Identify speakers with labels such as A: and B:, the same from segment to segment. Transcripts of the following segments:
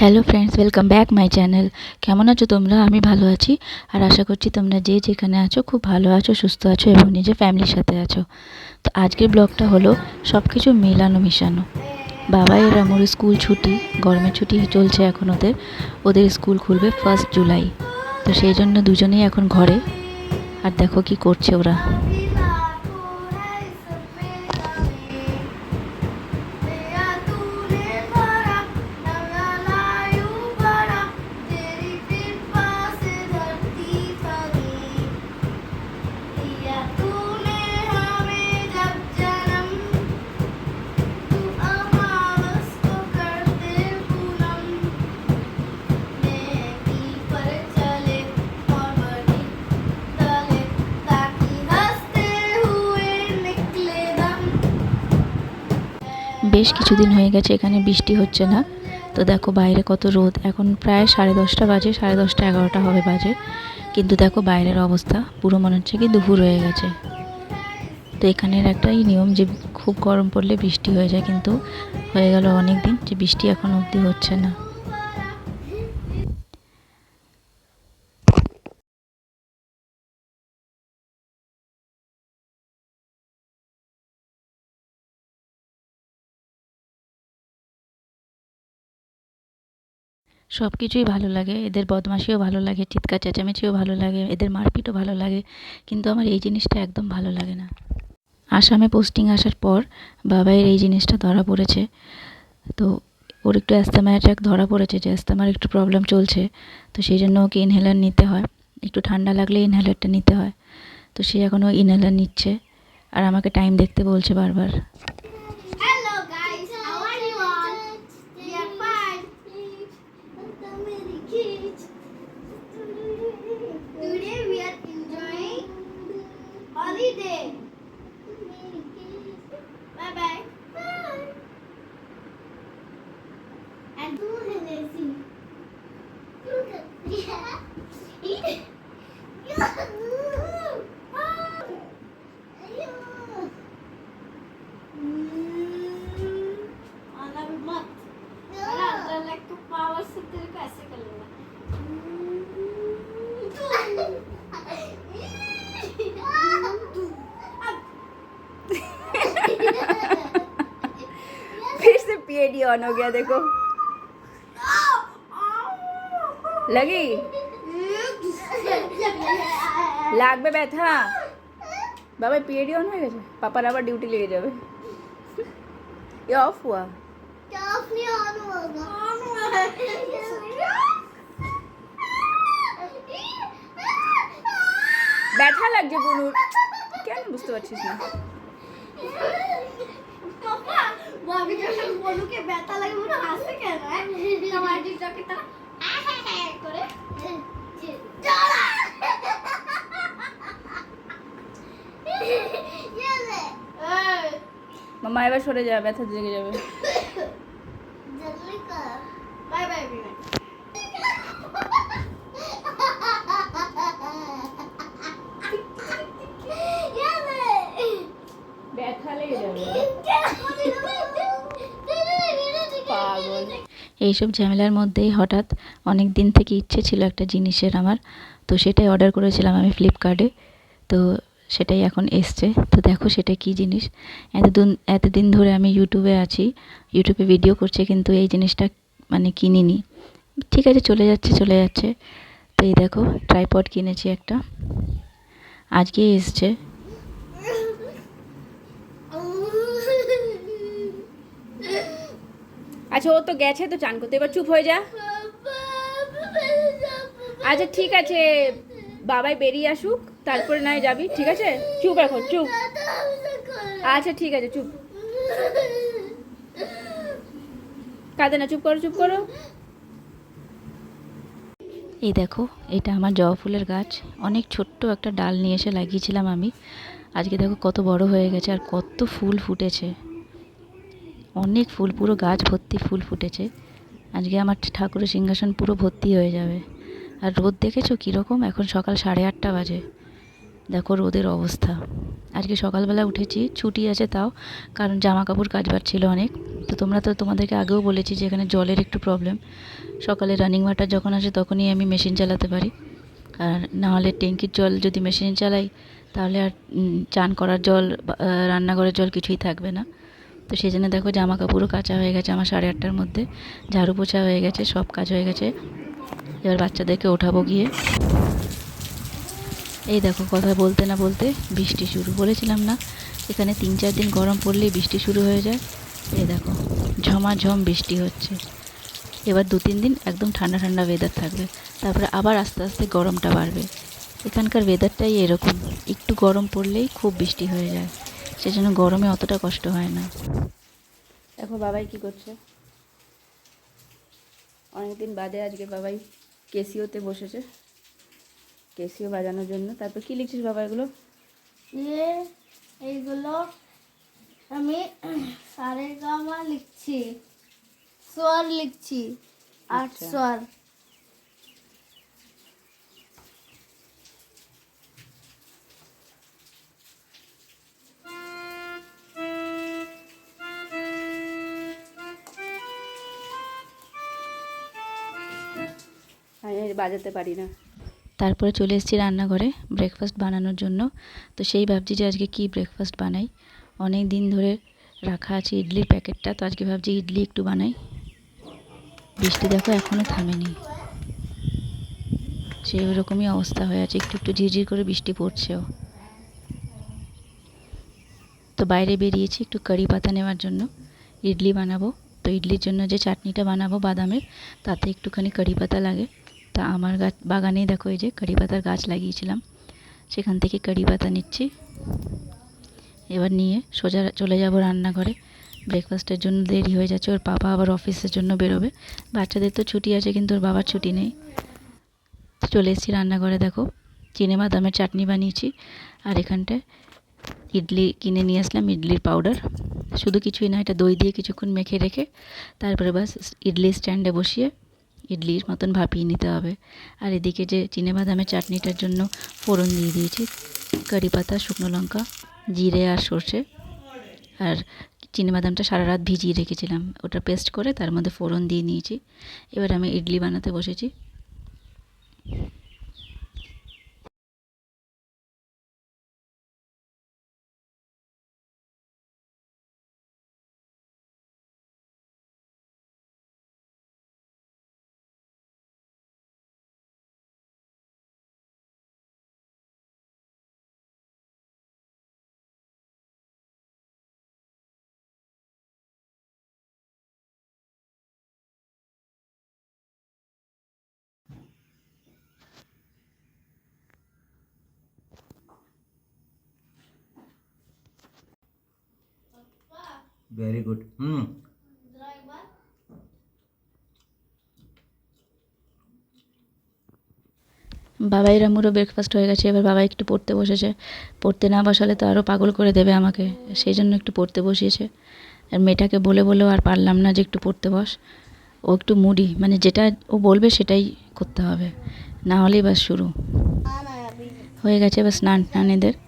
A: Hello friends welcome back my channel কেমন আছো তোমরা? আমি ভালো আছি। আর আশা করছি তোমরা যে যেখানে আছো খুব ভালো আছো, সুস্থ আছো এবং নিজের ফ্যামিলির সাথে আছো। তো আজকের ব্লগটা হলো সব কিছু মেলানো মিশানো। বাবা এর আমার স্কুল ছুটি, গরমের ছুটি চলছে এখন ওদের। ওদের স্কুল খুলবে ফার্স্ট জুলাই তো সেই জন্য দুজনেই এখন ঘরে। আর দেখো কি করছে ওরা। বেশ কিছুদিন হয়ে গেছে, এখানে বৃষ্টি হচ্ছে না। তো দেখো বাইরে কত রোদ। এখন প্রায় সাড়ে দশটা বাজে, সাড়ে দশটা এগারোটা হবে বাজে। কিন্তু দেখো বাইরের অবস্থা, পুরো মনে হচ্ছে কি দুপুর হয়ে গেছে। তো এখানের একটাই নিয়ম যে খুব গরম পড়লে বৃষ্টি হয়ে যায়, কিন্তু হয়ে গেল অনেক দিন যে বৃষ্টি এখন অবধি হচ্ছে না। সব কিছুই ভালো লাগে। এদের বদমাশিও ভালো লাগে, চিৎকার চেঁচামেচিও ভালো লাগে, এদের মারপিটও ভালো লাগে। কিন্তু আমার এই জিনিসটা একদম ভালো লাগে না। আসামে পোস্টিং আসার পর বাবাইয়ের এই জিনিসটা ধরা পড়েছে। তো ওর একটু অ্যাস্থামা অ্যাটাক ধরা পড়েছে, যে অ্যাস্থামার একটু প্রবলেম চলছে। তো সেই জন্য ওকে ইনহেলার নিতে হয়। একটু ঠান্ডা লাগলে ইনহেলারটা নিতে হয়। তো সে এখনও ইনহেলার নিচ্ছে। আর আমাকে টাইম দেখতে বলছে বারবার।
B: फिर से पीएडी ऑन हो गया देखो लगी লাগবে ব্যথা বাবা পিএডি অন হয়ে গেছে পাপার আবার ডিউটি লেগে যাবে এ অফ হুয়া ব্যথা লাগছে বুনুর কেন বুঝতে পারছিস না
C: ববি যখন বলুকে ব্যথা লাগে মনে হাসে কেন তোমার টিকটকে তারা করে। চলা
B: মামা এবার সরে যাবে ব্যথা জেগে যাবে।
C: বাই বাই
B: ব্যথা লেগে যাবে।
A: এইসব ঝামেলার মধ্যেই হঠাৎ অনেক দিন থেকে ইচ্ছে ছিল একটা জিনিসের আমার। তো সেটাই অর্ডার করেছিলাম আমি ফ্লিপকার্টে তো সেটাই এখন এসছে। তো দেখো সেটা কি জিনিস। এতদিন এতদিন ধরে আমি ইউটিউবে আছি। ইউটিউবে ভিডিও করছে কিন্তু এই জিনিসটা মানে কিনিনি। ঠিক আছে, চলে যাচ্ছে চলে যাচ্ছে। তো এই দেখো ট্রাইপড কিনেছি একটা। আজকে এসছে।
B: আচ্ছা ও তো গেছে, তো চান করতে। এবার চুপ হয়ে যা। আচ্ছা ঠিক আছে। বাবাই বেরিয়ে আসুক, তারপরে নয় যাবি, ঠিক আছে? চুপ এখন, চুপ। আচ্ছা ঠিক আছে, চুপ। কাঁদে না, চুপ করো চুপ করো।
A: এই দেখো, এটা আমার জবা ফুলের গাছ। অনেক ছোট্ট একটা ডাল নিয়ে এসে লাগিয়েছিলাম আমি। আজকে দেখো কত বড় হয়ে গেছে আর কত ফুল ফুটেছে। অনেক ফুল, পুরো গাছ ভর্তি ফুল ফুটেছে। আজকে আমার ঠাকুরের সিংহাসন পুরো ভর্তি হয়ে যাবে। আর রোদ দেখেছ কীরকম? এখন সকাল সাড়ে আটটা বাজে। দেখো রোদের অবস্থা। আজকে সকালবেলা উঠেছি, ছুটি আছে তাও, কারণ জামা কাপড় কাচবার ছিল অনেক। তো তোমরা তো তোমাদেরকে আগেও বলেছি যে এখানে জলের একটু প্রবলেম সকালে রানিং ওয়াটার যখন আসে তখনই আমি মেশিন চালাতে পারি। আর নাহলে ট্যাঙ্কির জল যদি মেশিন চালাই, তাহলে আর চান করার জল রান্নাঘরের জল কিছুই থাকবে না। তো সেই জন্য দেখো জামা কাপড়ও কাচা হয়ে গেছে আমার সাড়ে আটটার মধ্যে। ঝাড়ু পোছা হয়ে গেছে, সব কাজ হয়ে গেছে। এবার বাচ্চাদেরকে ওঠাবো গিয়ে। এই দেখো কথা বলতে না বলতে বৃষ্টি শুরু বলেছিলাম না। এখানে তিন চার দিন গরম পড়লেই বৃষ্টি শুরু হয়ে যায়। এই দেখো, ঝমাঝম বৃষ্টি হচ্ছে। এবার দু তিন দিন একদম ঠান্ডা ঠান্ডা ওয়েদার থাকবে। তারপরে আবার আস্তে আস্তে গরমটা বাড়বে। এখানকার ওয়েদারটাই এরকম, একটু গরম পড়লেই খুব বৃষ্টি হয়ে যায়। সেজন্য গরমে অতটা কষ্ট হয় না।
B: দেখো বাবাই কি করছে? অনেকদিন বাদে আজকে বাবাই কেসিওতে বসেছে। কেসিও বাজানোর জন্য। তারপর কি লিখছিস বাবা এগুলো?
C: এ এইগুলো আমি সারে গামা লিখছি। স্বর লিখছি। আট
B: আচ্ছা।
C: স্বর
B: বাজাতে পারি না।
A: তারপরে চলে এসেছি রান্নাঘরে ব্রেকফাস্ট বানানোর জন্য। তো সেই ভাবছি যে আজকে কি ব্রেকফাস্ট বানাই? অনেক দিন ধরে রাখা আছে ইডলির প্যাকেটটা, তো আজকে ভাবছি ইডলি একটু বানাই। বৃষ্টি দেখো এখনও থামেনি। সেই ওরকমই অবস্থা হয়ে আছে, একটু একটু ঝিরঝির করে বৃষ্টি পড়ছেও। তো বাইরে বেরিয়েছি একটু কারি পাতা নেওয়ার জন্য, ইডলি বানাবো। তো ইডলির জন্য যে চাটনিটা বানাবো বাদামের, তাতে একটুখানি কারি পাতা লাগে। তা আমার গাছ বাগানেই দেখো এই যে কারি পাতার গাছ লাগিয়েছিলাম। সেখান থেকে কারি পাতা নিচ্ছি। এবার নিয়ে সোজা চলে যাব রান্নাঘরে। ব্রেকফাস্টের জন্য দেরি হয়ে যাচ্ছে, ওর বাবা আবার অফিসের জন্য বেরোবে। বাচ্চাদের তো ছুটি আছে, কিন্তু ওর বাবার ছুটি নেই। চলে এসেছি রান্নাঘরে, দেখো। চিনে বাদামের চাটনি বানিয়েছি, আর এখানটায় ইডলি কিনে নিয়ে আসলাম, ইডলির পাউডার শুধু কিছুই না, এটা দই দিয়ে কিছুক্ষণ মেখে রেখে, তারপরে বাস ইডলি স্ট্যান্ডে বসিয়ে ইডলির মতন ভাপিয়ে নিতে হবে। আর এদিকে যে বাদামের চাটনিটার জন্য ফোড়ন দিয়ে দিয়েছি কারি পাতা শুকনো লঙ্কা, জিরে আর সর্ষে। আর বাদামটা সারা রাত ভিজিয়ে রেখেছিলাম। ওটা পেস্ট করে তার মধ্যে ফোড়ন দিয়ে নিয়েছি। এবার আমি ইডলি বানাতে বসেছি।
D: very good. Hmm.
A: বাবাই রামুরও ব্রেকফাস্ট হয়ে গেছে এবার বাবা একটু পড়তে বসেছে। পড়তে না বসালে তো আরও পাগল করে দেবে আমাকে। সেই জন্য একটু পড়তে বসিয়েছে। আর মেয়েটাকে বলে বলেও আর পারলাম না যে একটু পড়তে বস। ও একটু মুড়ি মানে যেটা ও বলবে সেটাই করতে হবে। না হলেই বাস শুরু। হয়ে গেছে এবার স্নান টান এদের।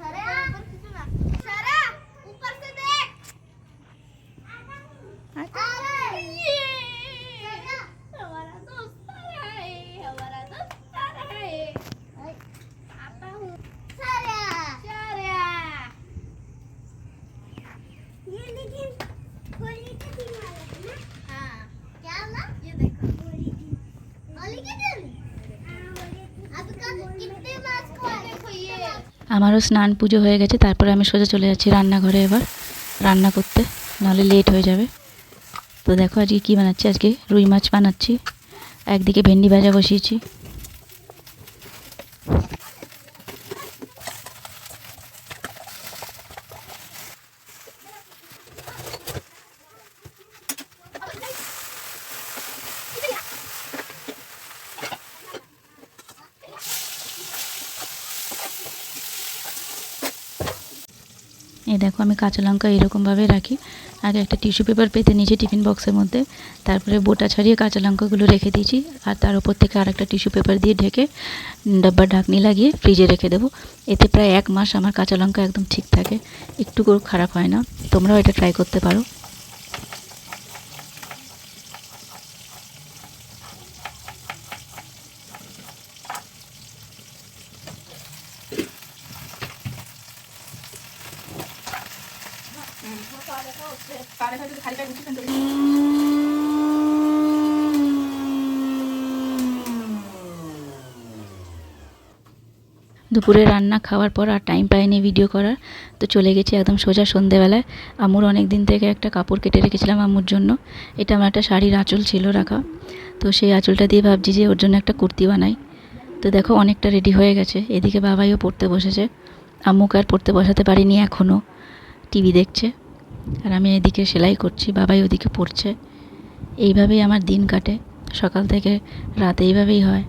A: আমারও স্নান পুজো হয়ে গেছে, তারপরে আমি সোজা চলে যাচ্ছি রান্নাঘরে এবার, রান্না করতে, নাহলে লেট হয়ে যাবে। তো দেখো আজকে কী বানাচ্ছি? আজকে রুই মাছ বানাচ্ছি। একদিকে ভেন্ডি ভাজা বসিয়েছি। এই দেখো আমি কাঁচা লঙ্কা এরকমভাবে রাখি। আগে একটা টিস্যু পেপার পেতে নিয়েছি টিফিন বক্সের মধ্যে, তারপরে বোটা ছাড়িয়ে কাঁচা লঙ্কাগুলো রেখে দিয়েছি, আর তার উপর থেকে আর একটা টিস্যু পেপার দিয়ে ঢেকে ডাব্বার ঢাকনি লাগিয়ে ফ্রিজে রেখে দেবো। এতে প্রায় এক মাস আমার কাঁচা লঙ্কা একদম ঠিক থাকে একটু খারাপ হয় না। তোমরাও এটা ট্রাই করতে পারো। দুপুরে রান্না খাওয়ার পর আর টাইম পাইনি ভিডিও করার, তো চলে গেছি একদম সোজা সন্ধেবেলায়। আম্মুর অনেক দিন থেকে একটা কাপড় কেটে রেখেছিলাম আম্মুর জন্য। এটা আমার একটা শাড়ির আঁচল ছিল রাখা। তো সেই আঁচলটা দিয়ে ভাবছি যে ওর জন্য একটা কুর্তি বানাই। তো দেখো অনেকটা রেডি হয়ে গেছে। এদিকে বাবাইও পড়তে বসেছে। আম্মুকে আর পড়তে বসাতে পারিনি এখনও টিভি দেখছে। আর আমি এদিকে সেলাই করছি, বাবাই ওদিকে পড়ছে। এইভাবেই আমার দিন কাটে। সকাল থেকে রাত এইভাবেই হয়।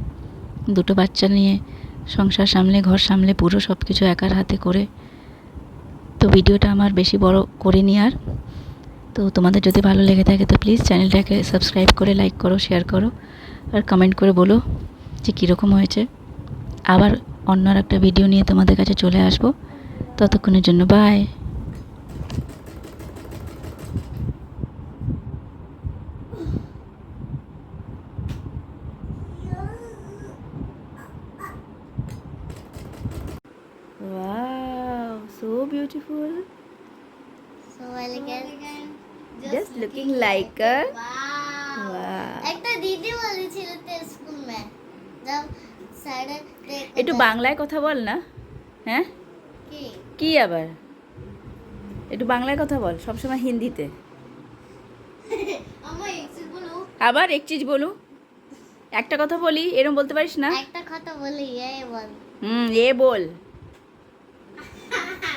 A: দুটো বাচ্চা নিয়ে সংসার সামলে, ঘর সামলে পুরো সব কিছু একার হাতে করে। তো ভিডিওটা আমার বেশি বড় করিনি আর। তো তোমাদের যদি ভালো লেগে থাকে, তো প্লিজ চ্যানেলটাকে সাবস্ক্রাইব করে লাইক করো শেয়ার করো। আর কমেন্ট করে বলো যে কীরকম হয়েছে। আবার অন্য একটা ভিডিও নিয়ে তোমাদের কাছে চলে আসব। ততক্ষণের জন্য bye
B: Wow, so beautiful.
C: So elegant.
B: Just looking like a
C: Wow.
B: wow.
C: একটা দিদি বলেছিল তো স্কুল মে। जब স্যারে
B: একটু বাংলায় কথা বল না। হ্যাঁ?
C: কি?
B: আবার? একটু বাংলায় কথা বল সবসময় হিন্দিতে। আবার এক চিজ বলু। একটা কথা বলি এরম বলতে পারিস না?
C: একটা কথা বলি এই বল।
B: হুম এ বল।